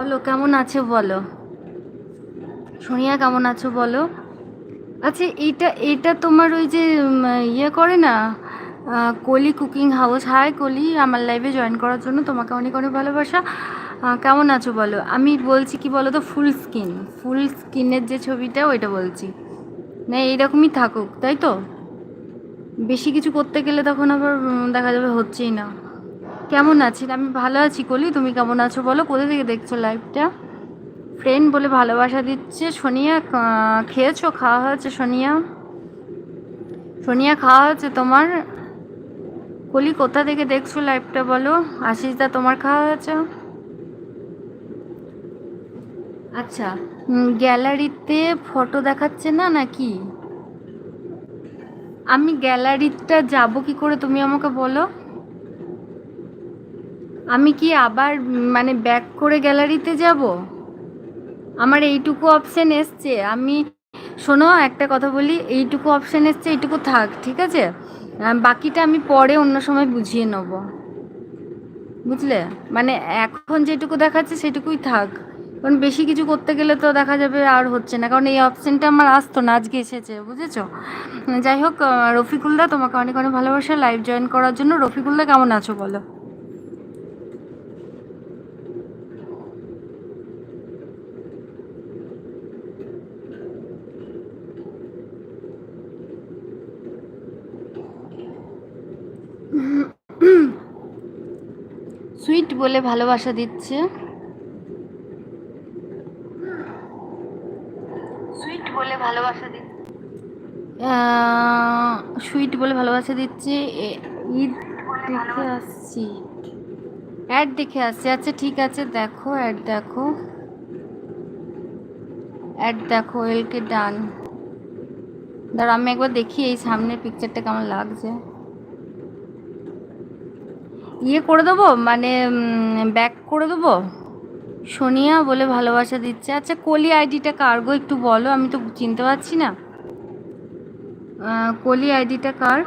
বলো, কেমন আছো বলো? সোনিয়া, কেমন আছো বলো? আচ্ছা এইটা এটা তোমার ওই যে ইয়ে করে না কলি কুকিং হাউস। হাই কলি, আমার লাইভে জয়েন করার জন্য তোমাকে অনেক অনেক ভালোবাসা। কেমন আছো বলো? আমি বলছি কি বলো তো ফুল স্কিন ফুল স্কিনের যে ছবিটা, ওইটা বলছি। না, এইরকমই থাকুক, তাই তো? বেশি কিছু করতে গেলে তখন আবার দেখা যাবে হচ্ছেই না। কেমন আছি আমি ভালো আছি। কলি, তুমি কেমন আছো বলো? কোথা থেকে দেখছ লাইভটা ফ্রেন্ড বলে ভালোবাসা দিচ্ছে। সোনিয়া খেয়েছো? খাওয়া হয়েছে সোনিয়া? সোনিয়া, খাওয়া হয়েছে তোমার? কলি, কোথা থেকে দেখছ লাইভটা বলো? আশিস দা তোমার খাওয়া হয়েছে? আচ্ছা গ্যালারিতে ফটো দেখাচ্ছে না নাকি? আমি গ্যালারিটা যাব কি করে তুমি আমাকে বলো? আমি কি আবার মানে ব্যাক করে গ্যালারিতে যাব? আমার এইটুকু অপশন এসছে। আমি, শোনো, একটা কথা বলি, এইটুকু অপশন এসছে, এইটুকু থাক, ঠিক আছে? বাকিটা আমি পরে অন্য সময় বুঝিয়ে নেব। বুঝলে? মানে এখন যেটুকু দেখাচ্ছে, সেটুকুই থাক। কারণ বেশি কিছু করতে গেলে তো দেখা যাবে আর হচ্ছে না। কারণ এই অপশনটা আমার আসতো না, আজকে এসেছে, বুঝেছ? যাই হোক রফিকুলদা, তোমাকে অনেক অনেক ভালোবাসা। লাইভ জয়েন করার জন্য রফিকুলদা কেমন আছো বলো? সুইট বলে ভালোবাসা দিচ্ছে। সুইট বলে ভালোবাসা দিচ্ছে। সুইট বলে ভালোবাসা দিচ্ছে। ঈদ দেখে আসছি। অ্যাড দেখে আসছি। আচ্ছা ঠিক আছে, দেখো, অ্যাড দেখো। অ্যাড দেখো এলকে ডান। দাঁড়া আমি একবার দেখি এই সামনের পিকচারটা কেমন লাগছে। ইয়ে করে দেবো? মানে ব্যাক করে দেবো? সোনিয়া বলে ভালোবাসা দিচ্ছে। আচ্ছা কলি আইডিটা কার্গো একটু বলো আমি তো চিনতে পারছি না। কলি আইডিটা কার?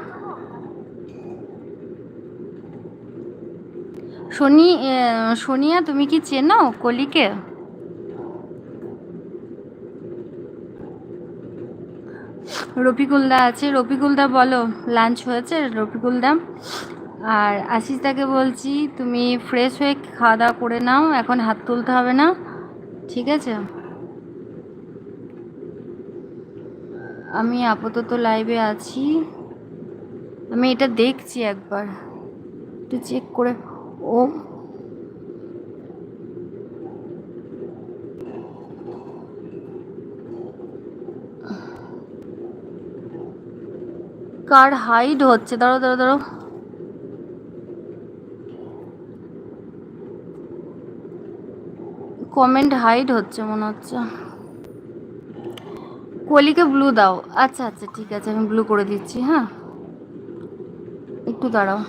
আহ, সোনিয়া তুমি কি চেনো কলিকে? রফিকুলদা আছে। রফিকুলদা বলো লাঞ্চ হয়েছে? রফিকুলদা আর আশিসদাকে বলছি, তুমি ফ্রেশ হয়ে খাওয়া দাওয়া করে নাও, এখন হাত তুলতে হবে না, ঠিক আছে? আমি আপাতত লাইভে আছি। আমি এটা দেখছি একবার। একটু চেক করে, ও। কার হাইড হচ্ছে? দাঁড়ো দাঁড়ো দাঁড়ো কমেন্ট হাইড হচ্ছে মনে হচ্ছে। কলিকে ব্লু দাও। আচ্ছা আচ্ছা ঠিক আছে, আমি ব্লু করে দিচ্ছি হ্যাঁ? একটু দাঁড়াও।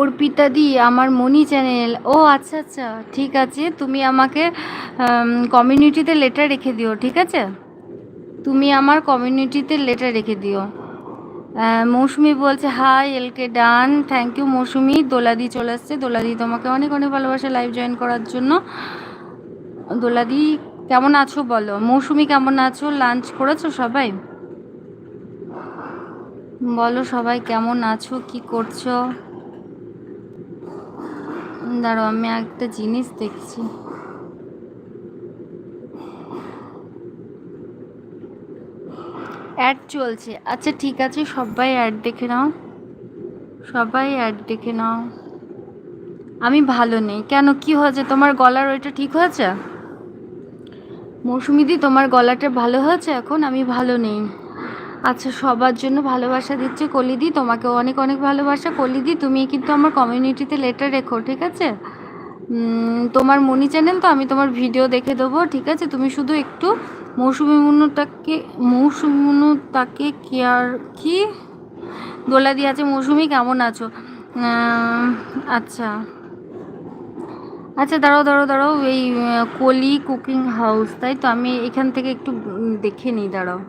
অর্পিতা দি, আমার মনি চ্যানেল ও আচ্ছা আচ্ছা ঠিক আছে, তুমি আমাকে কমিউনিটিতে লেটার রেখে দিও, ঠিক আছে? তুমি আমার কমিউনিটিতে লেটার রেখে দিও। মৌসুমি বলছে হাই এলকে ডান থ্যাংক ইউ মৌসুমি। দোলাদি চলে আসছে দোলাদি, তোমাকে অনেক অনেক ভালোবাসা লাইভ জয়েন করার জন্য। দোলাদি, কেমন আছো বলো? মৌসুমি, কেমন আছো? লাঞ্চ করেছ সবাই? বলো সবাই, কেমন আছো? কি করছ? দাঁড়ো আমি একটা জিনিস দেখছি। অ্যাড চলছে। আচ্ছা ঠিক আছে, সবাই অ্যাড দেখে নাও। সবাই অ্যাড দেখে নাও। আমি ভালো নেই। কেন, কি হয়েছে? তোমার গলার ওইটা ঠিক হয়েছে? মৌসুমিদি তোমার গলাটা ভালো হয়েছে এখন? আমি ভালো নেই। আচ্ছা সবার জন্য ভালোবাসা দিচ্ছে কলিদি তোমাকে অনেক অনেক ভালোবাসা কলিদি তুমি কিন্তু আমার কমিউনিটিতে লেটার রেখো, ঠিক আছে? তোমার মনি চ্যানেল তো আমি তোমার ভিডিও দেখে দেবো, ঠিক আছে? তুমি শুধু একটু মৌসুমি মুনুটাকে মৌসুমি মুনুটাকে কেয়ার, কি? দোলাদি আছে, মৌসুমি কেমন আছো? আচ্ছা। আচ্ছা দাঁড়াও দাঁড়াও দাঁড়াও, এই কলি কুকিং হাউস, তাই তো? আমি এখান থেকে একটু দেখে নিই, দাঁড়াও।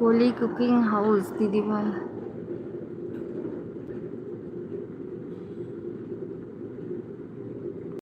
কলি কুকিং হাউস, দিদিভাই।